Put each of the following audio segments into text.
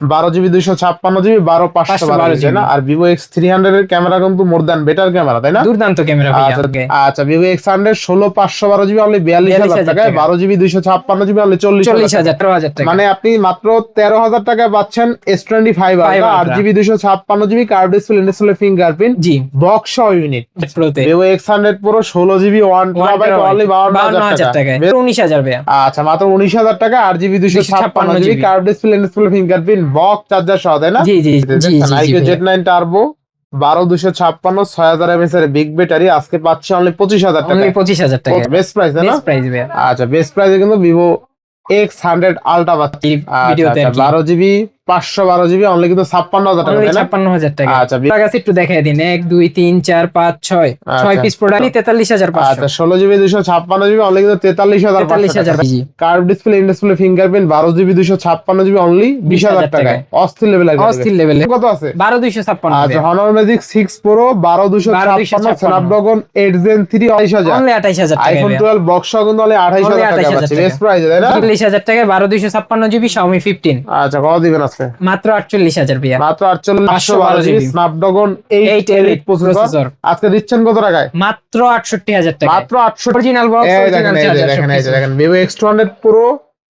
বারো জিবি দুইশো ছাপ্পান্ন জিবি বারো পাঁচশো বারো জিবি না? আর ভিভো এক্স থ্রি হান্ড্রেড এর ক্যামেরা কিন্তু মোর দ্যান বেটার ক্যামেরা তাই না? দুর্দান্ত ক্যামেরা আচ্ছা, আচ্ছা ভিভো এক্স হান্ড্রেড ষোলো পাঁচশো বারো জিবি অনলি বিয়াল্লিশ হাজার টাকায় টাকা। বারো জিবি দুইশো ছাপ্পান্ন জিবি অনলি চল্লিশ চল্লিশ হাজার মানে আপনি মাত্র তেরো হাজার টাকায় পাচ্ছেন এস টোয়েন্টি ফাইভ আট জিবি দুইশো ছাপ্পান্ন GB card display display fingerprint জি। Box unit Vivo X hundred পুরো ষোলো জিবি ওয়ান টেরাবাইট অনলি বাউন্ন বাউন্ন হাজার টাকা উনিশ হাজার আচ্ছা মাত্র উনিশ হাজার টাকা আট জিবি দুইশো ছাপ্পান্ন 256 GB. Card display display fingerprint box charger সহ তাই না? জি জি জি জেড নাইন টার্বো বারো দুশো ছাপ্পান্ন ছয় হাজার এমএস এর বিগ ব্যাটারি আজকে পাচ্ছি অনলি পঁচিশ হাজার টাকা পঁচিশ হাজার টাকা বেস্ট প্রাইস না? প্রাইস আচ্ছা বেস্ট প্রাইসে কিন্তু ভিভো এক্স হান্ড্রেড আলট্রা পাচ্ছি। বারো জিবি পাঁচশো বারো জিবি অনলি কিন্তু ছাপ্পান্ন হাজার টাকা ছাপ্পান্ন হাজার টাকা। আচ্ছা, কাছে একটু দেখাই দিন। এক দুই তিন চার পাঁচ ছয়। ছয় আচ্ছা। পিস প্রোডাক্ট তেতাল্লিশ হাজার আচ্ছা ষোলো জিবি দুশো ছাপ্পান্ন জিবি অনলি কিন্তু তেতাল্লিশ হাজার তেতাল্লিশ হাজার curve display in display fingerprint বারো জিবি দুশো ছাপ্পান্ন জিবি অনলি বিশ হাজার 20,000 টাকায়। অস্থির লেভেল অস্থির লেভেলে কত আছে? বারো দুইশো ছাপ্পান্ন আচ্ছা হনর ম্যাজিক সিক্স প্রো বারো দুশো ছাপ্পান্ন স্ন্যাপড্রাগন এইট জেন থ্রি আড়াইশ হাজার। অনলি আঠাইশ হাজার আইফোন টুয়েলভ বক্স কিন্তু অনলি আঠাইশ হাজার টাকা 28,000 পাচ্ছি। টাকা। বেস্ট প্রাইস তাই না? চল্লিশ হাজার টাকায় বারো দুইশো ছাপ্পান্ন জিবি শাওমি ফিফটিন আচ্ছা কত দিবেন আজকে? মাত্র আটচল্লিশ হাজার ভাইয়া। মাত্র আটচল্লিশ পাঁচশো 512 বারো GB. Snapdragon eight eight eight elite processor আজকে দিচ্ছেন কত টাকায়? মাত্র আটষট্টি হাজার টাকা মাত্র আটশো অরিজিনাল বক্স অরিজিনাল দেখেন এই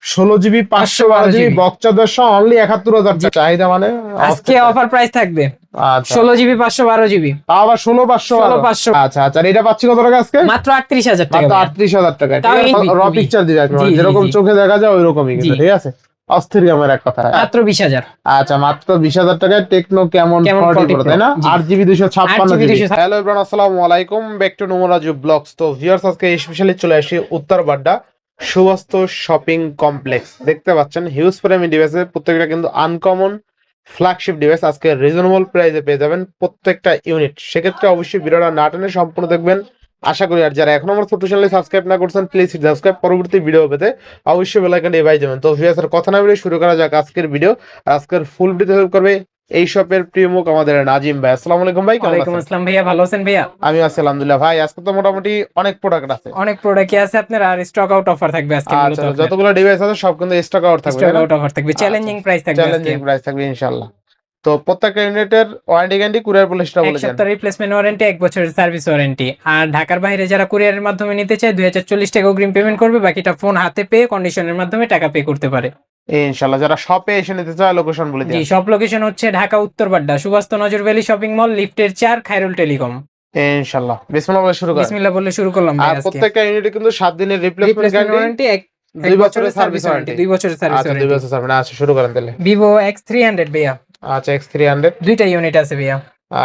ষোলো জিবি পাঁচশো বারো জিবি 512 বক্স অনলি একাত্তর হাজার চাহিদা মানে আজকে অফার প্রাইস থাকবে। আচ্ছা। ষোলো জিবি পাঁচশো বারো জিবি। আবার ষোলো পাঁচশো 16,500 আচ্ছা আচ্ছা। আর এটা পাচ্ছি কত টাকা আজকে? মাত্র আটত্রিশ হাজার টাকা মাত্র আটত্রিশ হাজার এই র পিকচার জি, যেরকম চোখে দেখা যায় ওই রকমই ঠিক আছে? অস্থির ক্যামেরা এক কথা মাত্র বিশ হাজার। আচ্ছা মাত্র বিশ হাজার টাকায় টেকনো কেমন Camon ফর্টি 40 প্রো তাই না? আট জিবি দুইশো ছাপ্পান্ন 8GB জিবি 256 হ্যালো এভরান আসসালামু আলাইকুম। ব্যাক টু নোমরাজু ব্লগস তো ভিউয়ার্স আজকে স্পেশালি চলে আসি উত্তর বাড্ডা সুবাস্ত শপিং কমপ্লেক্স দেখতে পাচ্ছেন হিউজ প্রাইমি ডিভাইসে প্রত্যেকটা কিন্তু আনকমন ফ্ল্যাগশিপ ডিভাইস আজকে রিজনেবল প্রাইসে পেয়ে যাবেন প্রত্যেকটা ইউনিট সেক্ষেত্রে অবশ্যই ভিডিওটা না টেনে সম্পূর্ণ দেখবেন। আশা করি আর যারা এখন আমার ছোট চ্যানেলে সাবস্ক্রাইব না করছেন প্লিজ সাবস্ক্রাইব পরবর্তী ভিডিও পেতে অবশ্যই বেলাইকন এভাই যাবেন তো ভিউয়ার্সের কথা না বলে শুরু করা যাক আজকের ভিডিও আর আজকের ফুল ভিডিও হেল্প করবে এই শপের প্রিয় মুখ আমাদের নাজিম ভাই। আসসালামু আলাইকুম ভাই কেমন আছেন? আসসালাম ভাইয়া ভালো আছেন ভাইয়া? আমি আছি আলহামদুলিল্লাহ। ভাই আজকে তো মোটামুটি অনেক প্রোডাক্ট আছে। অনেক প্রোডাক্ট আছে আপনার? আর স্টক আউট অফার থাকবে আজকে আচ্ছা যতগুলো ডিভাইস আছে সব কিন্তু স্টক আউট থাকবে স্টক আউট অফার থাকবে। চ্যালেঞ্জিং প্রাইস থাকবে চ্যালেঞ্জিং প্রাইস থাকবে ইনশাআল্লাহ। তো প্রত্যেকটা ইউনিটের ওয়ারেন্টি গ্যারান্টি কুরিয়ার পলিসিটা এক বলে দেন। সপ্তাহ রিপ্লেসমেন্ট ওয়ারেন্টি এক বছরের সার্ভিস ওয়ারেন্টি আর ঢাকার বাইরে যারা কুরিয়ারের মাধ্যমে নিতে চায় দুই হাজার চল্লিশ টাকা অগ্রিম পেমেন্ট করবে বাকিটা ফোন হাতে পেয়ে কন্ডিশনের মাধ্যমে টাকা পে করতে পারে। ইনশাআল্লাহ যারা শপে এসে নিতে চায় লোকেশন বলে জি দিন সব লোকেশন হচ্ছে ঢাকা উত্তর বাড্ডা সুবাস্ত নজর ভ্যালি শপিং মল লিফটের চার খায়রুল টেলিকম ইনশাআল্লাহ বিসমিল্লাহ বলে শুরু করেন। বিসমিল্লাহ বলে শুরু করলাম আর প্রত্যেকটা ইউনিটে কিন্তু 7 দিনের রিপ্লেসমেন্ট গ্যারান্টি ওয়ারেন্টি এক দুই বছরের সার্ভিস ওয়ারেন্টি দুই বছরের সার্ভিস আচ্ছা দুই ওয়ারেন্টি বছর সার্ভিস আচ্ছা শুরু করেন তাহলে। ভিভো এক্স থ্রি হান্ড্রেড ভাইয়া আচ্ছা X300 দুইটা ইউনিট আছে ভাইয়া।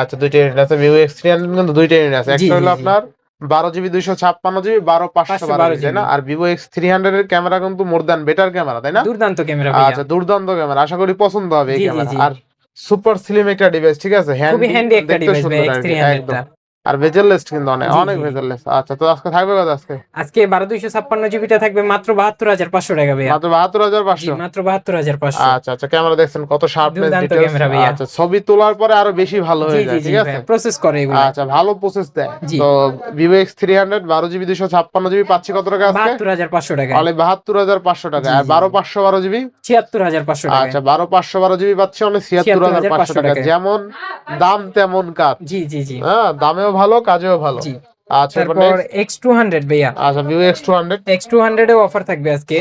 আচ্ছা দুইটা ইউনিট আছে। ভিভো এক্স থ্রি হান্ড্রেড কিন্তু দুইটা ইউনিট আছে। একটা হলো আপনার বারো জিবি দুইশো ছাপ্পান্ন জিবি বারো পাঁচশো বারো 512 জিবি না? আর ভিভো এক্স থ্রি হান্ড্রেড এর ক্যামেরা কিন্তু মোর দ্যান বেটার ক্যামেরা তাই না? দুর্দান্ত ক্যামেরা আচ্ছা দুর্দান্ত ক্যামেরা আশা করি পছন্দ হবে এই ক্যামেরা আর সুপার স্লিম একটা ডিভাইস ঠিক আছে? হ্যান্ডি একটা ডিভাইস এক্স আর আর ভেজেললেস কিন্তু অনেক অনেক জি। ভেজেললেস আচ্ছা তো আজকে থাকবে কত আজকে? আজকে বারো দুইশো ছাপ্পান্ন জিবিটা থাকবে মাত্র বাহাত্তর হাজার পাঁচশো টাকা ভাইয়া। মাত্র বাহাত্তর হাজার জি পাঁচশো মাত্র বাহাত্তর হাজার পাঁচশো। আচ্ছা আচ্ছা ক্যামেরা দেখছেন কত শার্পনেস ডিটেইলস আচ্ছা ছবি তোলার পরে আরও বেশি ভালো হয়ে যায় ঠিক আছে? প্রসেস করে এগুলো। আচ্ছা ভালো প্রসেস দেয়। তো জিবি দুশো ছাপ্পান্ন জিবি পাচ্ছি কত টাকা আজকে? বাহাত্তর হাজার পাঁচশো টাকা। তাহলে বাহাত্তর হাজার পাঁচশো টাকা। আর জি, বারো জি। পাঁচশো বারো জিবি? ছিয়াত্তর হাজার পাঁচশো টাকা। আচ্ছা বারো পাঁচশো বারো জিবি পাচ্ছি অনেক ছিয়াত্তর হাজার পাঁচশো 76,500 টাকা। যেমন দাম তেমন কাজ। জি জি জি। হ্যাঁ দামেও ভালো কাজেও ভালো। আচ্ছা তারপর। এক্স টু হান্ড্রেড ভাইয়া। আচ্ছা Vivo X two hundred X two hundred offer থাকবে আজকে।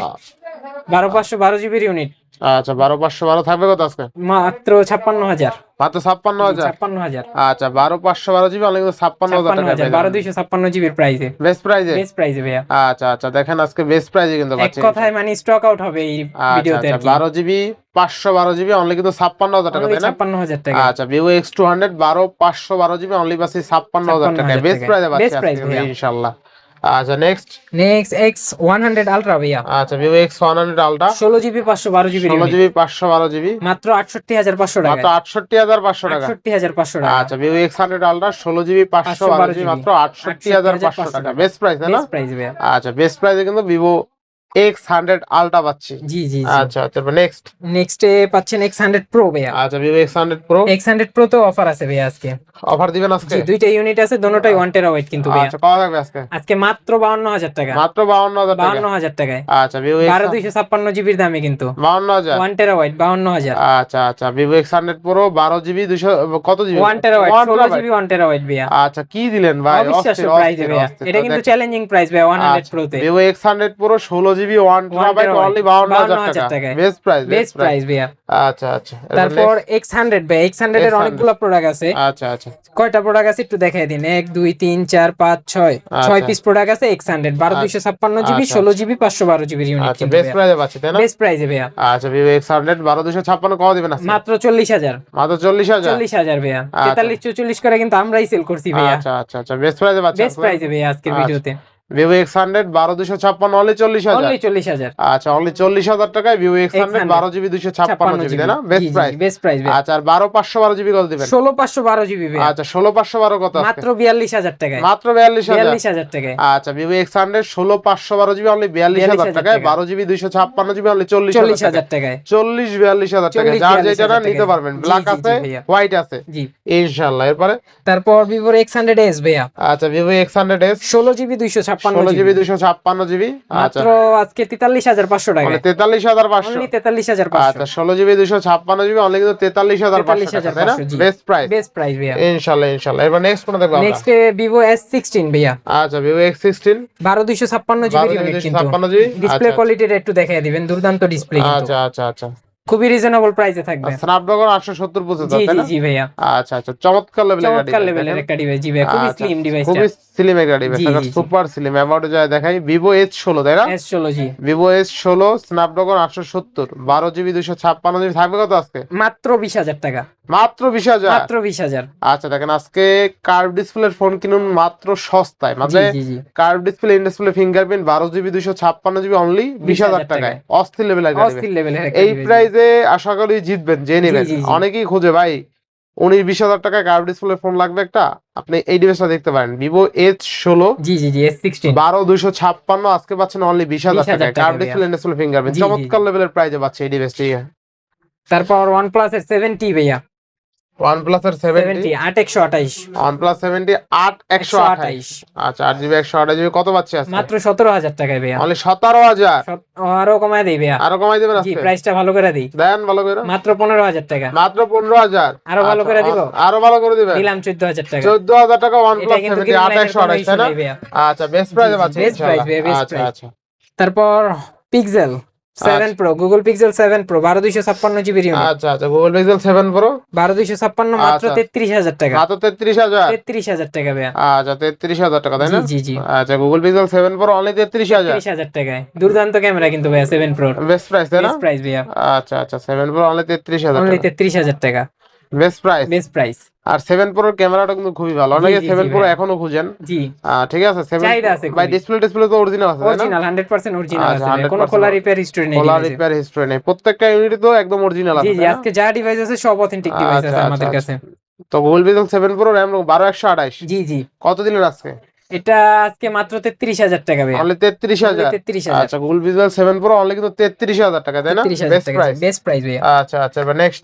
বারো পাঁচশো বারো জিবির ইউনিট আচ্ছা বারো পাঁচশো বারো থাকবে কত আজকে? মাত্র ছাপ্পান্ন হাজার। মাত্র ছাপ্পান্ন হাজার? ছাপ্পান্ন হাজার। আচ্ছা বারো পাঁচশো বারো জিবি অনেক ছাপ্পান্ন হাজার টাকা বারো দুইশো ছাপ্পান্ন জিবির প্রাইসে বেস্ট প্রাইজে বেস্ট প্রাইসে ভাইয়া। আচ্ছা আচ্ছা দেখেন আজকে বেস্ট প্রাইজে কিন্তু এক কথায় মানে স্টক আউট হবে এই আচ্ছা ভিডিওতে আচ্ছা বারো জিবি পাঁচশো বারো জিবি অনলি কিন্তু ছাপ্পান্ন হাজার টাকা তাই না? ছাপ্পান্ন হাজার টাকা। আচ্ছা ভিভো এক্স টু হান্ড্রেড বারো পাঁচশো বারো জিবি অনলি পাচ্ছি ছাপ্পান্ন হাজার টাকা বেস্ট Best পাচ্ছি ইনশাল্লাহ আচ্ছা next next X one hundred ultra ভাইয়া। আচ্ছা Vivo X one hundred ultra ষোলো জিবি পাঁচশো বারো জিবি ষোলো জিবি পাঁচশো বারো জিবি। মাত্র আটষট্টি হাজার পাঁচশো মাত্র টাকা আটষট্টি হাজার পাঁচশো টাকা। আটষট্টি হাজার পাঁচশো টাকা। আচ্ছা ভিভো এক্স হান্ড্রেড আলট্রা ষোলো জিবি পাঁচশো বারো জিবি মাত্র আটষট্টি হাজার পাঁচশো টাকা। বেস্ট প্রাইস না? বেস্ট প্রাইস ভাইয়া। আচ্ছা বেস্ট প্রাইসে কিন্তু ভিভো এক্স হান্ড্রেড আলট্রা পাচ্ছি। জি জি আচ্ছা আচ্ছা নেক্সট নেক্সট পাচ্ছেন এক্স হান্ড্রেড প্রো ভাইয়া। আচ্ছা Vivo X hundred pro X hundred pro তো অফার আছে ভাইয়া আজকে। অফার দিবেন আজকে? জি দুইটা ইউনিট আছে দোনোটাই ওয়ান টেরাবাইট কিন্তু ভাইয়া। আচ্ছা কত থাকবে আজকে? আজকে মাত্র বাউন্ন হাজার টাকা। মাত্র বাউন্ন হাজার টাকা? বাউন্ন হাজার টাকায়। আচ্ছা ভিভো বারো দুইশো ছাপ্পান্ন জিবির দামে কিন্তু। বাউন্ন হাজার? ওয়ান টেরাবাইট বাউন্ন হাজার। আচ্ছা আচ্ছা ভিভো এক্স হান্ড্রেড প্রো বারো জিবি দুশো কত জিবি ওয়ান টেরাবাইট One ষোলো। জিবি ওয়ান টেরাবাইট ভাইয়া। আচ্ছা কি দিলেন ভাই? অবিশ্বাস্য প্রাইস ভাইয়া। এটা কিন্তু চ্যালেঞ্জিং প্রাইস ভাইয়া ওয়ান হান্ড্রেড প্রোতে ভিভো এক্স হান্ড্রেড প্রো ষোলো জিবি ওয়ান টেরাবাইট অনলি বাউন্ন হাজার টাকা। বেস্ট প্রাইস বেস্ট প্রাইস ভাইয়া। আচ্ছা আচ্ছা। তারপর এক্স হান্ড্রেড ভাই এক্স হান্ড্রেড এর X100 অনেকগুলো প্রোডাক্ট আছে। আচ্ছা আচ্ছা। কয়টা প্রোডাক্ট আছে একটু দেখাই দিন। এক দুই তিন চার পাঁচ ছয়। ছয় আচ্ছা। পিস প্রোডাক্ট আছে এক্স হান্ড্রেড বারো দুইশো ছাপ্পান্ন জিবি ষোলো জিবি পাঁচশো বারো জিবির ইউনিট কিন্তু বেস্ট প্রাইসে পাচ্ছি তাই না? বেস্ট প্রাইসে ভাইয়া। আচ্ছা ভিভো এক্স হান্ড্রেড বারো দুশো ছাপ্পান্ন কত দিবেন মাত্র চল্লিশ হাজার। মাত্র চল্লিশ হাজার? চল্লিশ হাজার ভাইয়া। তেতাল্লিশ চল্লিশ করে কিন্তু আমরাই সেল করছি ভাইয়া। আচ্ছা আচ্ছা আচ্ছা। বেস্ট প্রাইসে পাচ্ছি বেস্ট প্রাইসে ভাইয়া আজকের। ভিডিওতে। ভিভো এক্স হান্ড্রেড বারো দুশো ছাপ্পান্ন অনলি চল্লিশ হাজার। চল্লিশ হাজার। আচ্ছা অনলি চল্লিশ হাজার টাকায় ভিভো এক্স হান্ড্রেড বারো জিবি দুশো ছাপ্পান্ন জিবি তাই না? Best price. বেস্ট প্রাইস আচ্ছা আর বারো পাঁচশো বারো জিবি কত দিবেন? ষোলো পাঁচশো বারো জিবি আচ্ছা ষোলো পাঁচশো বারো কত মাত্র বিয়াল্লিশ হাজার টাকায়। মাত্র বিয়াল্লিশ বিয়াল্লিশ হাজার টাকায়। আচ্ছা ভিভো এক্স হান্ড্রেড ষোলো পাঁচশো বারো জিবি অনলি বিয়াল্লিশ হাজার টাকায়। টাকায়। বারো জিবি দুইশো ছাপ্পান্ন জিবি অনলি চল্লিশ চল্লিশ হাজার টাকায়। চল্লিশ বিয়াল্লিশ হাজার টাকা 40, যার যেটা নিতে পারবেন। ব্ল্যাক আছে হোয়াইট আছে। ইনশাল্লাহ এরপরে? তারপর ভিভোর এক্স হান্ড্রেড এস ভাইয়া। আচ্ছা ভিভো এক্স হান্ড্রেড এস ষোলো জিবি দুইশো ছাপ্পান্ন জিবি দুশো ছাপ্পান্ন জিবি? আচ্ছা। মাত্র আজকে তেতাল্লিশ হাজার পাঁচশো টাকা মানে তেতাল্লিশ হাজার পাঁচশো। তেতাল্লিশ হাজার আচ্ছা ষোলো জিবি দুশো ছাপ্পান্ন জিবি অনলি কিন্তু তেতাল্লিশ হাজার পাঁচশো তাই না? বেস্ট প্রাইস বেস্ট প্রাইস ভাইয়া। ইনশাল্লাহ ইনশাল্লাহ। এবার নেক্সট কোন দেখব নেক্সট ভিভো এস সিক্সটিন ভাইয়া। আচ্ছা ভিভো এক্স সিক্সটিন বারো দুইশো ছাপ্পান্ন জিবি ছাপ্পান্ন জিবি? ডিসপ্লে আচ্ছা কোয়ালিটিটা একটু দেখাই দিবেন দুর্দান্ত ডিসপ্লে আচ্ছা আচ্ছা আচ্ছা। খুবই রিজনেবল প্রাইসে থাকবে। স্ন্যাপড্রাগন আটশো সত্তর প্রসেসর জি তাই জি না? জি ভাইয়া। আচ্ছা আচ্ছা চমৎকার লেভেলের গাড়ি চমৎকার লেভেলের একটা ডিভাইস জি ভাইয়া খুবই আচ্ছা, স্লিম ডিভাইসটা খুবই স্লিম একটা ডিভাইস। সুপার স্লিম অ্যাবাউটে যায় দেখাই এস ষোলো তাই না? এস ষোলো জি। ভিভো এস ষোলো স্ন্যাপড্রাগন আটশো সত্তর বারো জিবি দুশো ছাপ্পান্ন জিবি থাকবে কত আজকে? মাত্র বিশ হাজার টাকা। মাত্র বিশ হাজার? মাত্র বিশ হাজার। আচ্ছা দেখেন আজকে কার্ভ ডিসপ্লের ফোন কিনুন মাত্র সস্তায়। মানে curve display in display fingerprint বারো জিবি দুশো ছাপ্পান্ন জিবি অনলি বিশ হাজার 20,000 টাকায়। অস্থির লেভেল গাড়ি অস্থির লেভেলের এই device। প্রাইসে আশা করি জিতবেন যে নেবেন। অনেকেই খুঁজে ভাই উনিশ বিশ হাজার টাকা কার্ভ ডিসপ্লে ফোন লাগবে একটা? আপনি এই ডিভাইসটা দেখতে পারেন। ভিভো এইচ ষোলো জি জি জি এস সিক্সটিন বারো দুইশো ছাপ্পান্ন আজকে পাচ্ছেন অনলি বিশ হাজার টাকা কার্ভ। Display display fingerprint. চমৎকার লেভেলের প্রাইজে পাচ্ছে এই ডিভাইসটি তারপর ওয়ান প্লাস এর সেভেন্টি ভাইয়া। এর আচ্ছা আট জিবি একশো আঠাশ জিবি কত পাচ্ছে মাত্র টাকায় ভাইয়া। অনলি আরও কমায় দেই ভাইয়া। আরও দেবেন আজকে? প্রাইসটা ভালো করে দিই। দেন ভালো করে। মাত্র পনেরো হাজার টাকা। মাত্র পনেরো হাজার? আরও ভালো আচ্ছা, করে দিব? আরও ভালো করে দিবেন? দিলাম টাকা। তাই না? আচ্ছা বেস্ট প্রাইসে পাচ্ছেন আচ্ছা আচ্ছা। তারপর Pixel seven pro Google Pixel seven pro বারো দুইশো ছাপ্পান্ন জিবি ইউনিট আচ্ছা আচ্ছা গুগল পিক্সেল সেভেন প্রো বারো দুইশো ছাপ্পান্ন মাত্র আচ্ছা। তেত্রিশ হাজার টাকা। মাত্র তেত্রিশ হাজার? তেত্রিশ হাজার টাকা ভাইয়া। আচ্ছা তেত্রিশ হাজার টাকা তাই না? জি জি আচ্ছা Google Pixel seven pro only তেত্রিশ হাজার? তেত্রিশ হাজার টাকায়। দুর্দান্ত ক্যামেরা কিন্তু ভাইয়া সেভেন প্রো বেস্ট প্রাইস তাই না? বেস্ট প্রাইস ভাইয়া। আচ্ছা আচ্ছা সেভেন প্রো অনলি তেত্রিশ হাজার অনলি তেত্রিশ হাজার টাকা। বেস্ট প্রাইস বেস্ট প্রাইস আর সেভেন প্রোর ক্যামেরাটা কিন্তু খুবই ভালো। অনেকে সেভেন প্রো এখনও খুঁজেন। জি। ঠিক আছে সেভেন চাহিদা আছে ভাই ডিসপ্লে ডিসপ্লে তো অরিজিনাল আছে অরিজিনাল হান্ড্রেড পার্সেন্ট অরিজিনাল আচ্ছা, আছে কোনো 100% খোলা রিপেয়ার হিস্টরি নেই কোলা রিপেয়ার হিস্ট্রি নেই। প্রত্যেকটা ইউনিট তো একদম অরিজিনাল আছে জি জি আজকে যা ডিভাইস আছে সব অথেন্টিক ডিভাইস আচ্ছা, আছে আচ্ছা, আমাদের আচ্ছা। কাছে। তো Google Pixel seven pro RAM বারো একশো আঠাইশ জি জি। কতদিনের আজকে? এটা আজকে মাত্র তেত্রিশ হাজার টাকা ভাইয়া। অনলি তেত্রিশ হাজার। তেত্রিশ হাজার। আচ্ছা Google Pixel seven pro only কিন্তু তেত্রিশ হাজার টাকা তাই না? বেস্ট প্রাইস বেস্ট প্রাইস আচ্ছা আচ্ছা এবার নেক্সট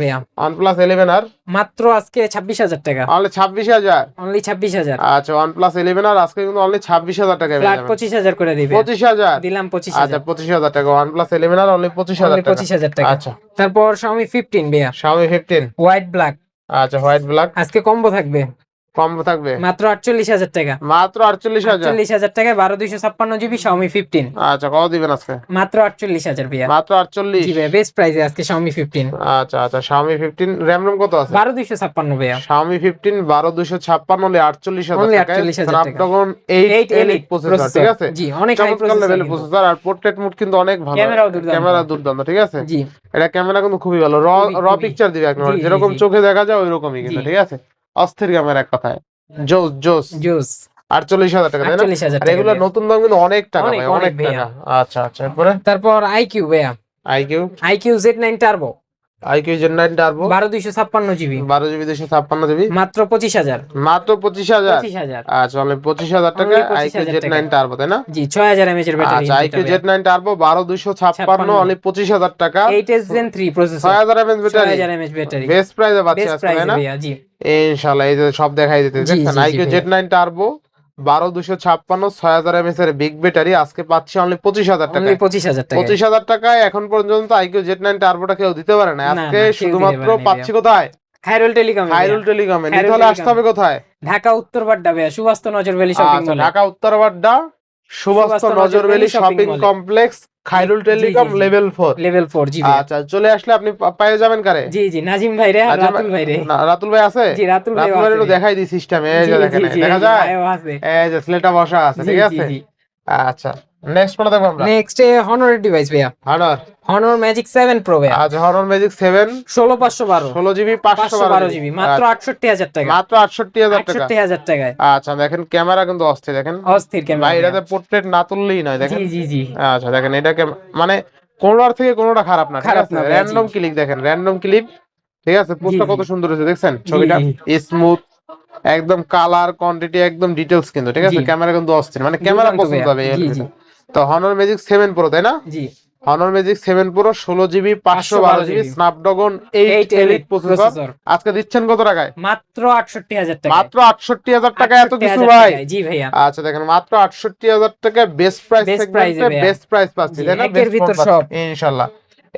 ভাইয়া। One plus eleven R? মাত্র আজকে ছাব্বিশ হাজার টাকা। অনলি ছাব্বিশ হাজার। অনলি ছাব্বিশ হাজার। আচ্ছা ওয়ান প্লাস ইলেভেন আর আজকে কিন্তু অনলি ছাব্বিশ হাজার টাকা ফ্ল্যাট পঁচিশ হাজার করে দিবে। পঁচিশ হাজার। দিলাম পঁচিশ আচ্ছা হাজার পঁচিশ হাজার টাকা। One plus eleven R only পঁচিশ হাজার টাকা। পঁচিশ হাজার টাকা। আচ্ছা। তারপর Xiaomi ফিফটিন ভাইয়া। Xiaomi ফিফটিন হোয়াইট ব্ল্যাক আচ্ছা হোয়াইট ব্ল্যাক আজকে কম্বো থাকবে। কম থাকবে? মাত্র আটচল্লিশ হাজার টাকা। মাত্র আটচল্লিশ হাজার? আটচল্লিশ হাজার টাকায় বারো দুইশো ছাপ্পান্ন জিবি Xiaomi ফিফটিন আচ্ছা কত দিবেন আজকে? মাত্র আটচল্লিশ হাজার ভাইয়া। মাত্র আটচল্লিশ? জি ভাইয়া বেস্ট প্রাইসে আজকে Xiaomi ফিফটিন আচ্ছা আচ্ছা Xiaomi ফিফটিন র্যাম রোম কত আছে? বারো দুইশো ছাপ্পান্ন ভাইয়া। Xiaomi ফিফটিন বারো দুশো ছাপ্পান্ন হলে আটচল্লিশ হাজার Only টাকায় 48,000 টাকা। স্ন্যাপড্রাগন এইট এলিট প্রসেসর ঠিক আছে? জি অনেক চমৎকার লেভেলের প্রসেসর আর পোর্ট্রেট মোড কিন্তু অনেক ভালো। ক্যামেরা দুর্দান্ত ঠিক আছে? জি। এটা ক্যামেরা কিন্তু খুবই ভালো। র র পিকচার দিবে একদম। যেরকম চোখে দেখা যায় ওই রকমই কিন্তু ঠিক আছে? অস্থির গ্রামের এক কথায়। জোস জোস। জোস। আটচল্লিশ হাজার টাকা তাই না? হাজার আর এগুলো। নতুন দাম কিন্তু অনেক টাকা অনেক, ভাই। টাকা। আচ্ছা আচ্ছা তারপর আইকিউ ভাইয়া। IQOO? IQOO Z nine turbo. IQOO Z nine turbo বারো দুইশো ছাপ্পান্ন জিবি। বারো জিবি দুশো ছাপ্পান্ন জিবি। মাত্র পঁচিশ হাজার। মাত্র পঁচিশ হাজার? আচ্ছা অনলি পঁচিশ হাজার টাকা। Only 25,000 iQOO Z nine turbo তাই না? জি ছয় হাজার এমএচ এর ব্যাটারি আচ্ছা আইকিউ জেড নাইন টার্বো বারো দুশো ছাপ্পান্ন অনলি পঁচিশ হাজার টাকা। Eight S Gen three processor ছয় হাজার এমএচ ব্যাটারি হাজার এমএচ ব্যাটারি বেস্ট প্রাইসে পাচ্ছি আজকে তাই না? ভাইয়া ইনশাল্লাহ এই যে সব দেখাই দিতে দেখছেন আইকিউ। জেড নাইন টার্বো বারো দুশো ছাপ্পান্ন ছয় হাজার এমএস এর বিগ ব্যাটারি আজকে পাচ্ছি অনলি পঁচিশ হাজার টাকা পঁচিশ হাজার টাকা পঁচিশ হাজার টাকায় এখন পর্যন্ত আইকিউ জেড নাইন টার্বোটা কেউ দিতে পারে না। আজকে শুধুমাত্র পাচ্ছি কোথায়? খায়রুল টেলিকম হাইরুল টেলিকমে নিতে হলে আসতে হবে কোথায়? ঢাকা উত্তর বাড্ডা ভাইয়া। সুবাস্ত নজর ভ্যালি শপিং আচ্ছা, Dhaka Uttarbadda Subastu Nazarvalley shopping complex Khairul telecom. Level four level four জি আচ্ছা চলে আসলে আপনি পায়ে পেয়ে যাবেন কারে? জি জি নাজিম ভাই রে রাতুল ভাই রে। রাতুল ভাই আছে? জি রাতুল ভাই রাতুল ভাই একটু দেখাই দিই সিস্টেম এই যে দেখেন দেখা যায়? এই যে স্লেটা বসা আছে ঠিক আছে? আচ্ছা। নেক্সট কোনটা দেখব আমরা। নেক্সট হনর ডিভাইস ভাইয়া। Honor Honor Magic seven Pro ভাইয়া। আচ্ছা হরন ম্যাজিক সেভেন ষোলো পাঁচশো বারো। ষোলো জিবি পাঁচশো পাঁচশো বারো জিবি মাত্র আটষট্টি হাজার টাকা। মাত্র আটষট্টি হাজার টাকা। আটষট্টি হাজার টাকায়। আচ্ছা দেখেন ক্যামেরা কিন্তু অস্থির দেখেন। অস্থির ভাই এটাতে পোর্ট্রেট না তুললেই নয় দেখেন। জি জি জি। আচ্ছা দেখেন এটাকে মানে কোনোটার থেকে কোনোটা খারাপ না খারাপ না র্যান্ডম ক্লিক দেখেন র্যান্ডম ক্লিক ঠিক আছে? পোস্টটা কত সুন্দর হয়েছে দেখছেন? ছবিটা স্মুথ একদম কালার কোয়ান্টিটি একদম ডিটেলস কিন্তু ঠিক আছে? ক্যামেরা কিন্তু অস্থির মানে ক্যামেরা পছন্দ হবে। তো হনর ম্যাজিক সেভেন প্রো তাই না? জি। হনর ম্যাজিক সেভেন প্রো ষোলো জিবি পাঁচশো বারো GB 512 Snapdragon eight elite processor আজকে দিচ্ছেন কত টাকায়? মাত্র আটষট্টি হাজার টাকা মাত্র আটষট্টি হাজার টাকা এত কিছু ভাই? জি ভাইয়া। আচ্ছা দেখেন মাত্র আটষট্টি হাজার টাকা বেস্ট প্রাইস বেস্ট প্রাইস পাচ্ছি তাই না। ইনশাল্লাহ।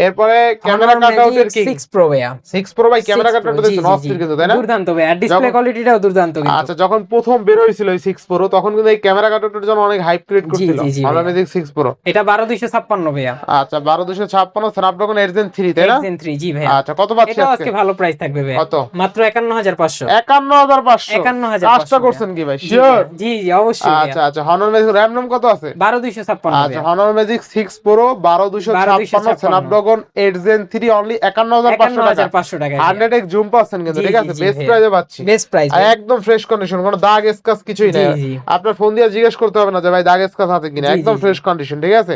এরপরে ক্যামেরা কাট আউটের কি সিক্স প্রো ভাইয়া। সিক্স প্রো ভাই ক্যামেরা 6 কাট Pro, দেখছেন অস্থির কিন্তু তাই না? দুর্দান্ত ভাই আর ডিসপ্লে কোয়ালিটিটাও দুর্দান্ত কিন্তু। আচ্ছা যখন প্রথম বের হয়েছিল এই সিক্স প্রো তখন কিন্তু এই ক্যামেরা কাট আউটের জন্য অনেক হাইপ ক্রিয়েট করছিল। ভাইয়া। ম্যাজিক সিক্স প্রো এটা বারো দুইশো ছাপ্পান্ন ভাইয়া। আচ্ছা বারো দুশো ছাপ্পান্ন স্ন্যাপড্রাগন এইট জেন থ্রি তাই না? Xzen 3 জি ভাইয়া। আচ্ছা কত পাচ্ছি এটাও আজকে? আজকে ভালো প্রাইস থাকবে ভাইয়া। কত? মাত্র একান্ন হাজার পাঁচশো। একান্ন হাজার পাঁচশো একান্ন হাজার কাজটা করছেন কি ভাই? শিওর জি জি অবশ্যই আচ্ছা আচ্ছা হনর ম্যাজিক র্যাম রম কত আছে? বারো দুইশো ছাপ্পান্ন আচ্ছা হনর ম্যাজিক সিক্স প্রো বারো দুশো 12,256 Snapdragon eight gen three only একান্ন হাজার পাঁচশো টাকা। হাজার পাঁচশো টাকা হান্ড্রেড এক্স জুম পাচ্ছেন কিন্তু ঠিক আছে? বেস্ট প্রাইসে পাচ্ছি। বেস্ট প্রাইস আর একদম ফ্রেশ কন্ডিশন কোনো দাগ স্কাচ কিছুই নেই। আপনার ফোন দিয়ে জিজ্ঞেস করতে হবে না যে ভাই দাগ স্কাচ আছে কিনা? একদম। ফ্রেশ কন্ডিশন ঠিক আছে?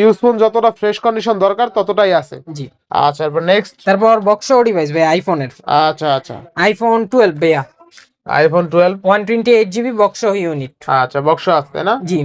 ইউজ ফোন যতটা ফ্রেশ কন্ডিশন দরকার ততটাই আছে। জি। আচ্ছা এরপর নেক্সট তারপর বক্স ডিভাইস ভাই আইফোনের আচ্ছা আচ্ছা। আইফোন টুয়েলভ ভাইয়া। IPhone twelve one twenty eight GB box unit আচ্ছা বক্স আছে না? জি।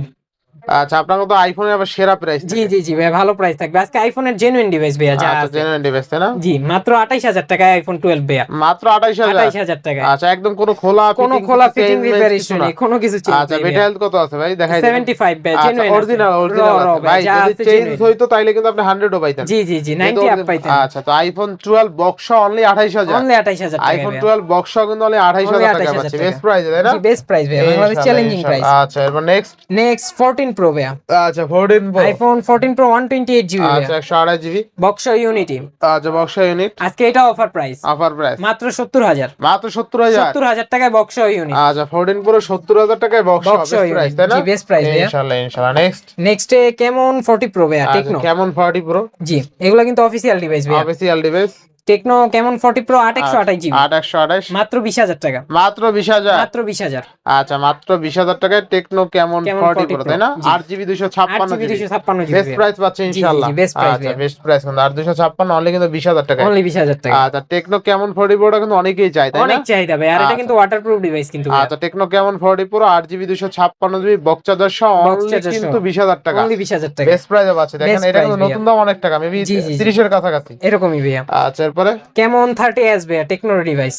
আচ্ছা আপনার তো আইফোনের আবার সেরা প্রাইস জি জি জি ভাই ভালো প্রাইস থাকবে। আজকে আইফোনের জেনুইন ডিভাইস ভাইয়া যা আচ্ছা জেনুইন ডিভাইস তাই না? জি মাত্র আঠাইশ হাজার টাকায় আইফোন টুয়েলভ ভাইয়া। মাত্র আঠাইশ হাজার? আঠাইশ হাজার টাকায়। আচ্ছা একদম কোনো খোলা কোনো খোলা ফিটিং রিপেয়ার ইস্যু নেই কোনো কিছু আচ্ছা বেটা হেলথ কত আছে ভাই? দেখাই দেন। সেভেন্টি ফাইভ ভাই আচ্ছা জেনুইন অরিজিনাল অরিজিনাল ভাই যদি চেঞ্জ। হইতো তাইলে কিন্তু আপনি 100 ও পাইতেন। জি জি জি যেহেতু নাইনটি আপ পাইতেন। আচ্ছা তো আইফোন 12 বক্স অনলি 28000 অনলি আঠাইশ হাজার টাকা আইফোন 12 বক্স কিন্তু অনলি 28000 টাকা 28,000 পাচ্ছি। টাকা। বেস্ট প্রাইস তাই না? জি বেস্ট প্রাইস ভাই বাংলাদেশ চ্যালেঞ্জিং প্রাইস আচ্ছা। এরপর নেক্সট নেক্সট ফোরটিন প্রো ভাইয়া। আচ্ছা 14 pro iPhone fourteen pro one twenty eight GB আচ্ছা 128 জিবি বক্স ইউনিটি আচ্ছা বক্স ইউনিট আজকে এটা অফার প্রাইস অফার প্রাইস মাত্র সত্তর হাজার। মাত্র 70000 সত্তর হাজার টাকায় বক্স ইউনিট আচ্ছা 14 প্রো 70000 টাকায় বক্স বেস্ট প্রাইস তাই না? জি বেস্ট প্রাইস ভাইয়া। ইনশাআল্লাহ ইনশাআল্লাহ। নেক্সট নেক্সট কেমন ফোর্টি প্রো ভাইয়া আচ্ছা টেকনো কেমন 40 প্রো জি এগুলো কিন্তু অফিসিয়াল ডিভাইস ভাইয়া। অফিসিয়াল ডিভাইস টেকনো কেমন ফোর্টি প্রো আট একশো আঠাশ জিবি 828 মাত্র বিশ হাজার টাকা। মাত্র 20000 মাত্র বিশ হাজার। আচ্ছা মাত্র 20000 টাকায় টেকনো কেমন কেমন 40 40 প্রো তাই না? জি। 8 জিবি আট 256 জিবি জিবি দুশো ছাপ্পান্ন জিবি বেস্ট প্রাইস পাচ্ছে জি, ইনশাআল্লাহ। best price আচ্ছা বেস্ট প্রাইস কিন্তু। আর 256 অনলি কিন্তু 20000 টাকা অনলি বিশ হাজার টাকা আচ্ছা টেকনো কেমন 40 প্রোটা কিন্তু অনেকেই চায় তাই না? অনেক চাহিদা ভাই আর এটা আচ্ছা। কিন্তু ওয়াটারপ্রুফ ডিভাইস কিন্তু আচ্ছা টেকনো কেমন 40 pro 8 GB 256 GB box charger সহ অনলি কিন্তু সহ। 20000 টাকা। অনলি বিশ হাজার টাকা। বেস্ট প্রাইসে পাচ্ছে। দেখেন এটা কিন্তু নতুন দাম অনেক টাকা মেবি জি, জি, জি। 30 এর কাছাকাছি। এরকমই ভাইয়া। আচ্ছা এরপরে? কেমন thirty S B technology device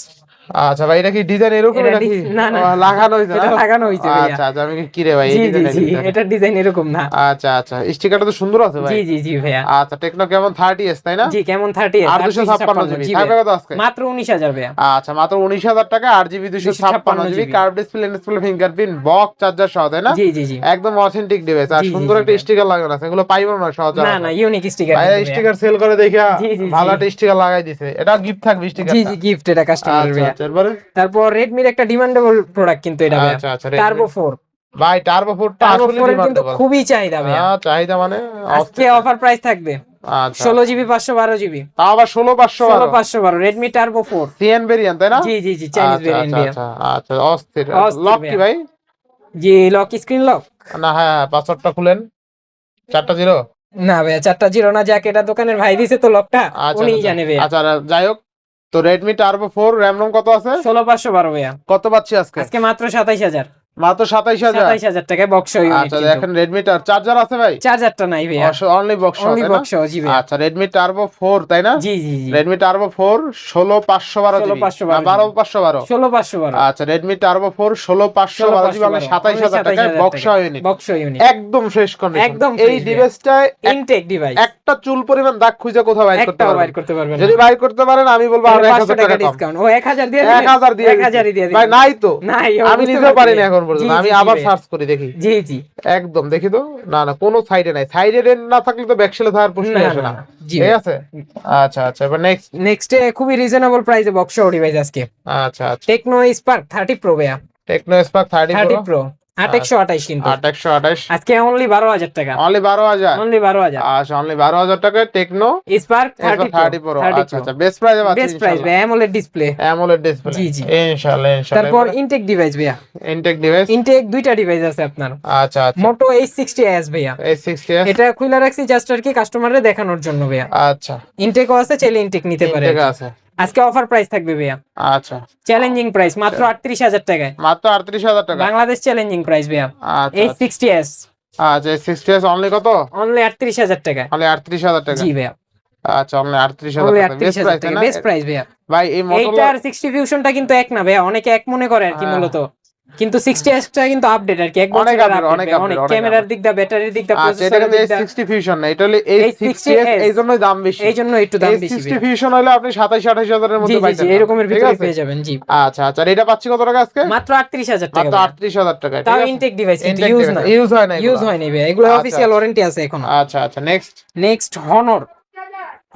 আচ্ছা ভাই এটা কি ডিজাইন এরকম? নাকি না, না। লাগানো হইছে এটা লাগানো হইছে আচ্ছা আচ্ছা আমি কি রে ভাই জি জি এটার ডিজাইন এরকম না। আচ্ছা আচ্ছা স্টিকারটা তো সুন্দর আছে ভাই। জি জি জি ভাইয়া। আচ্ছা টেকনো কেমন? 30s তাই না? জি কেমন থার্টি আর 256 জিবি থাকবে কত আজকে? মাত্র উনিশ হাজার ভাইয়া। আচ্ছা মাত্র 19000 টাকা 8 GB 256 GB curve display display fingerprint box charger সহ তাই না? জি জি জি। একদম অথেন্টিক ডিভাইস আর সুন্দর একটা স্টিকার লাগানো আছে। এগুলো পাইবো না সহজে না না। ইউনিক স্টিকার ভাই স্টিকার সেল করে দেখা। ভালো একটা স্টিকার লাগাই দিছে। এটা গিফট থাকবে স্টিকার জি জি গিফট এটা কাস্টমার আচ্ছা আচ্ছা এরপরে তারপর রেডমির একটা ডিমান্ডেবল প্রোডাক্ট কিন্তু এটা আচ্ছা আচ্ছা টার্বো ফোর ভাই টার্বো ফোরটা টার্বো আসলে খুবই চাহিদা ভাইয়া। হ্যাঁ চাহিদা মানে আজকে অফার প্রাইস থাকবে। আচ্ছা। ষোলো জিবি পাঁচশো বারো জিবি তাও আবার ষোলো পাঁচশো পাঁচশো বারো। Redmi turbo four CN variant তাই না? জি জি জি চাইনিজ আচ্ছা ভেরিয়েন্ট আচ্ছা আচ্ছা আচ্ছা অস্থির। লক কি ভাই? জি লক স্ক্রিন লক না হ্যাঁ পাসওয়ার্ডটা খুলেন। চারটা জিরো? না ভাইয়া চারটা জিরো না যাকে এটা দোকানের ভাই দিছে তো লকটা আচ্ছা উনিই আচ্ছা। জানে আচ্ছা যাই হোক। তো Redmi turbo four RAM ROM কত আছে? ষোলো পাঁচশো বারো ভাইয়া। কত পাচ্ছি আজকে? আজকে মাত্র সাতাইশ হাজার। মাত্র সাতাইশ হাজার। সাতাইশ হাজার টাকায় বক্স আচ্ছা দেখেন রেডমি চার্জার আছে ভাই? চার্জারটা নাই ভাইয়া। অনলি বক্স অনলি বক্স জি ভাইয়া। আচ্ছা রেডমি টার্বো ফোর তাই না? জি জি রেডমি টার্বো ফোর ষোলো পাঁচশো বারো 16 জিবি 512 বারো পাঁচশো বারো। ষোলো পাঁচশো বারো। আচ্ছা রেডমি টার্বো ফোর ষোলো পাঁচশো বারো জিবি আমরা সাতাইশ হাজার টাকায় বক্স ইউনিট বক্স ইউনিট একদম ফ্রেশ কন্ডিশন একদম এই ডিভাইসটায় ইনটেক ডিভাইস একটা চুল পরিমাণ দাগ খুঁজে কোথাও বাইর করতে পারবেন। বাইর করতে পারবেন যদি বাইর করতে পারেন আমি বলব আর এক হাজার টাকা ডিসকাউন্ট ও এক হাজার দিয়ে এক হাজার দিয়ে এক হাজারই দিয়ে ভাই নাই তো। নাই আমি বুঝতে নিজেও পারি না এখন। জি, পর্যন্ত আমি আবার সার্চ করি দেখি। জি জি। একদম দেখি তো। না না কোনো সাইডে নাই। সাইডে না থাকলে তো ব্যাকসেলে থাকার প্রশ্ন আসে না, ঠিক আছে? আচ্ছা আচ্ছা এবার নেক্সট নেক্সট খুবই রিজনেবল প্রাইসে বক্স ডিভাইস আজকে। আচ্ছা আচ্ছা। টেকনো স্পার্ক থার্টি প্রো ভাইয়া। Tecno spark thirty thirty pro কিন্তু। আঠাশ। আজকে অনলি বারো হাজার টাকা। অনলি বারো হাজার? অনলি বারো হাজার। আচ্ছা অনলি বারো হাজার টাকা Tecno spark thirty thirty pro আচ্ছা আচ্ছা বেস্ট প্রাইসে বেস্ট প্রাইস ভাই অ্যামোলেড ডিসপ্লে অ্যামোলেড ডিসপ্লে জি, জি। ইনশাআল্লাহ ইনশাআল্লাহ। তারপর ইনটেক ডিভাইস ভাইয়া। ইনটেক ডিভাইস ইনটেক দুইটা ডিভাইস আছে আপনার। আচ্ছা আচ্ছা। মোটো এইচ সিক্সটি এস ভাইয়া। সিক্সটি এটা খুলে রাখছি জাস্ট আর কি কাস্টমারে দেখানোর জন্য ভাইয়া। আচ্ছা। ইনটেকও আছে চাইলে ইনটেক নিতে পারে ইনটেক আছে। আজকে অফার প্রাইস থাকবে ভাইয়া। আচ্ছা। চ্যালেঞ্জিং প্রাইস মাত্র আটত্রিশ হাজার টাকায়। মাত্র আটত্রিশ হাজার টাকা? বাংলাদেশ চ্যালেঞ্জিং প্রাইস ভাইয়া। আচ্ছা। সিক্সটি এস আচ্ছা সিক্সটি এস অনলি কত? অনলি আটত্রিশ হাজার টাকা অনলি আটত্রিশ হাজার টাকা? জি ভাইয়া। আচ্ছা অনলি আটত্রিশ হাজার অনলি টাকা। আটত্রিশ বেস্ট প্রাইস বেস্ট প্রাইস ভাইয়া। ভাই এই মোটরলা এইটার সিক্সটি ফিউশনটা কিন্তু এক না ভাইয়া অনেকে এক মনে করে আর কি হ্যাঁ। মূলত। কিন্তু সিক্সটি এসটা কিন্তু আপডেট আর কি। এক অনেক update অনেক update, অনেক অনেক ক্যামেরার দিক দিয়ে ব্যাটারির দিক দিয়ে আচ্ছা এটা প্রসেসরের কিন্তু দিক এই দিয়ে। সিক্সটি ফিউশন না এটা হলো এই এই 60S এই জন্যই দাম বেশি। এই জন্য একটু দাম বেশি সিক্সটি ভাইয়া। ফিউশন হলে আপনি সাতাইশ আঠাইশ হাজারের জি মধ্যে জি পাইতেন জি না। এরকমের ভিতরে পেয়ে যাবেন জি। আচ্ছা আচ্ছা এটা পাচ্ছি কত টাকা আজকে? মাত্র আটত্রিশ হাজার টাকা মাত্র আটত্রিশ হাজার টাকা তাও ইনটেক ডিভাইস কিন্তু ইউজ না ইউজ হয় না ইউজ হয়নি ভাইয়া এগুলো আচ্ছা, অফিসিয়াল আচ্ছা। ওয়ারেন্টি আছে এখনও। আচ্ছা আচ্ছা নেক্সট নেক্সট হনর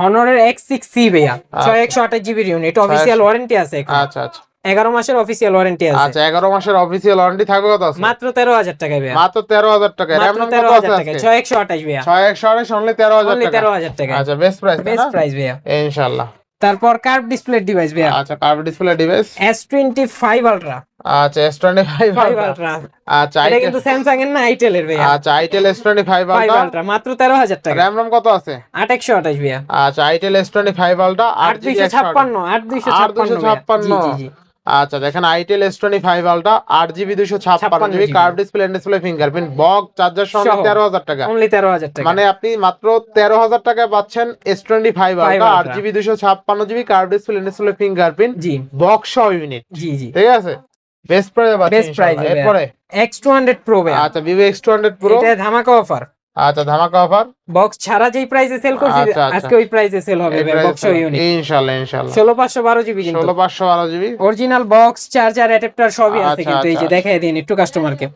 হনরের এক্স সিক্স সি ভাইয়া। ছয় একশো আঠাশ জিবি ইউনিট অফিসিয়াল ওয়ারেন্টি আছে এখন। আচ্ছা আচ্ছা। এগারো মাসের অফিসিয়াল ওয়ারেন্টি আছে। আচ্ছা এগারো মাসের অফিসিয়াল ওয়ারেন্টি থাকবে কত আছে? মাত্র তেরো হাজার টাকা ভাইয়া। মাত্র তেরো হাজার টাকা র্যাম কত আছে ছয় একশো আঠাশ ভাইয়া। ছয় একশো আঠাশ অনলি তেরো হাজার অনলি টাকা। তেরো হাজার টাকা। আচ্ছা বেস্ট প্রাইস বেস্ট প্রাইস ভাইয়া। ইনশাআল্লাহ। তারপর কার্ভ ডিসপ্লে ডিভাইস ভাইয়া। আচ্ছা curve display device S twenty five ultra আচ্ছা এস টোয়েন্টি ফাইভ আলট্রা আচ্ছা এটা কিন্তু স্যামসাং এর না আইটেল এর ভাইয়া। আচ্ছা itel S twenty five ultra মাত্র তেরো হাজার টাকা। র্যাম রম কত আছে? আট একশো আঠাশ ভাইয়া। আচ্ছা আইটেল এস টোয়েন্টি ফাইভ আলটা আট দুইশো ছাপ্পান্ন আট দুইশো ছাপ্পান্ন জি জি। আচ্ছা দেখেন আইটেল এস টোয়েন্টি ফাইভ আলটা আট জিবি দুইশো ছাপ্পান্ন 56 GB curve display display fingerprint box charger সহ সহ। তেরো হাজার টাকা। অনলি তেরো হাজার টাকা। মানে আপনি মাত্র তেরো হাজার টাকায় পাচ্ছেন এস টোয়েন্টি ফাইভ আলটা। আট জিবি দুশো ছাপ্পান্ন GB curve display display fingerprint জি। বক বক্স ইউনিট জি জি। ঠিক আছে? বেস্ট প্রাইস price এ এরপরে? এক্স টু হান্ড্রেড প্রো আচ্ছা Vivo X two hundred pro এটা ধামাকা অফার আচ্ছা ধামাকা অফার বক্স ছাড়া যেই প্রাইসে সেল করছি আচ্ছা, আচ্ছা। আজকে ওই প্রাইসে সেল হবে বক্স ইউনিট ষোলো পাঁচশো বারো জিবি কিন্তু। ষোলো পাঁচশো বারো GB original box charger adapter সবই আছে আচ্ছা, কিন্তু এই যে। দেখাই দিন একটু কাস্টমারকে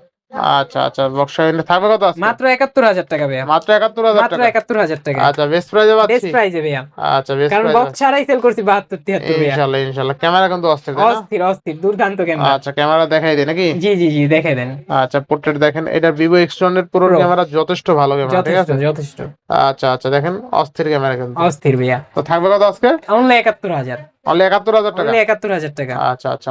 আচ্ছা আচ্ছা বক্স থাকবে কত আছে মাত্র একাত্তর হাজার টাকা ভাইয়া। মাত্র একাত্তর হাজার মাত্র টাকা। একাত্তর হাজার টাকা। আচ্ছা বেস্ট প্রাইজে বেস্ট পাচ্ছি? প্রাইসে ভাইয়া। আচ্ছা বেস্ট কারণ বক্স ছাড়াই সেল করছি বাহাত্তর তিয়াত্তর ভাইয়া। ইনশাল্লাহ ইনশাল্লাহ। ক্যামেরা কিন্তু অস্থির না? অস্থির অস্থির দুর্দান্ত ক্যামেরা আচ্ছা ক্যামেরা দেখাই দিই নাকি? জি জি জি দেখে দেন। আচ্ছা পোর্ট্রেট দেখেন। এটা Vivo hundred pro Pro। Camera যথেষ্ট ভালো ক্যামেরা ঠিক আছে? যথেষ্ট। আচ্ছা আচ্ছা দেখেন অস্থির ক্যামেরা কিন্তু। অস্থির ভাইয়া। তো থাকবে কত আজকে? অনলি একাত্তর হাজার। অনলি একাত্তর হাজার টাকা। অনলি একাত্তর হাজার টাকা। আচ্ছা আচ্ছা।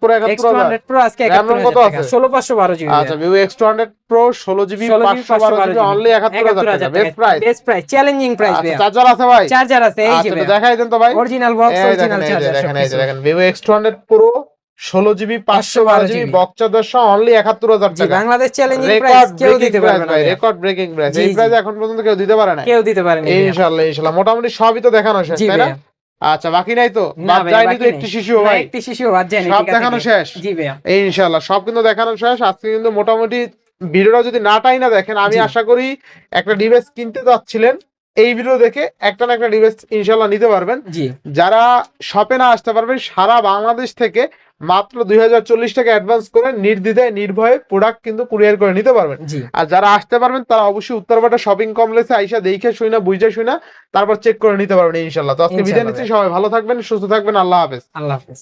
প্রো একাত্তর টু হাজার হান্ড্রেড প্রো আজকে RAM একাত্তর কত হাজার টাকা। আছে? ষোলো পাঁচশো বারো জিবি আচ্ছা টু হান্ড্রেড প্রো ষোলো জিবি ষোলো জিবি অনলি একাত্তর হাজার টাকা। Best price best price challenging price ভাইয়া। চার্জার আছে ভাই? চার্জার আছে এই যে আচ্ছা দেখাই দেন তো ভাই। অরিজিনাল বক্স অরিজিনাল চার্জার দেখেন এই যে দেখেন ভিভো এক্স টু প্রো ষোলো জিবি পাঁচশো বারো GB GB box charger only একাত্তর হাজার টাকা। বাংলাদেশ চ্যালেঞ্জিং প্রাইস কেউ দিতে পারবে না ভাই রেকর্ড ব্রেকিং প্রাইস এই প্রাইস এখন পর্যন্ত কেউ দিতে পারে না কেউ দিতে পারেনি ভাইয়া। ইনশাআল্লাহ ইনশাআল্লাহ মোটামুটি সবই তো দেখানো শেষ তাই না? আচ্ছা বাকি নাই তো? না বাদ যায়নি তো একটি শিশু ভাই। একটি শিশু বাদ যায়নি সব দেখানো শেষ? জি ভাইয়া এই ইনশাআল্লাহ সব কিন্তু দেখানো শেষ। আজকে কিন্তু মোটামুটি ভিডিওটা যদি না টাই না দেখেন আমি আশা করি একটা ডিভাইস কিনতে যাচ্ছিলেন। এই ভিডিও দেখে একটা না একটা ডিভাইস ইনশাল্লাহ নিতে পারবেন। যারা শপে না আসতে পারবেন সারা বাংলাদেশ থেকে মাত্র দুই হাজার চল্লিশ টাকা অ্যাডভান্স করে নির্দ্বিধায় নির্ভয়ে প্রোডাক্ট কিন্তু কুরিয়ার করে নিতে পারবেন। আর যারা আসতে পারবেন তারা অবশ্যই উত্তরপাটা শপিং কমপ্লেক্সে আইসা দেখে শুই না বুঝে শুই না তারপর চেক করে নিতে পারবেন ইনশাল্লাহ তো আজকে বিদায় নিচ্ছি সবাই ভালো থাকবেন সুস্থ থাকবেন আল্লাহ হাফেজ। আল্লাহ হাফেজ।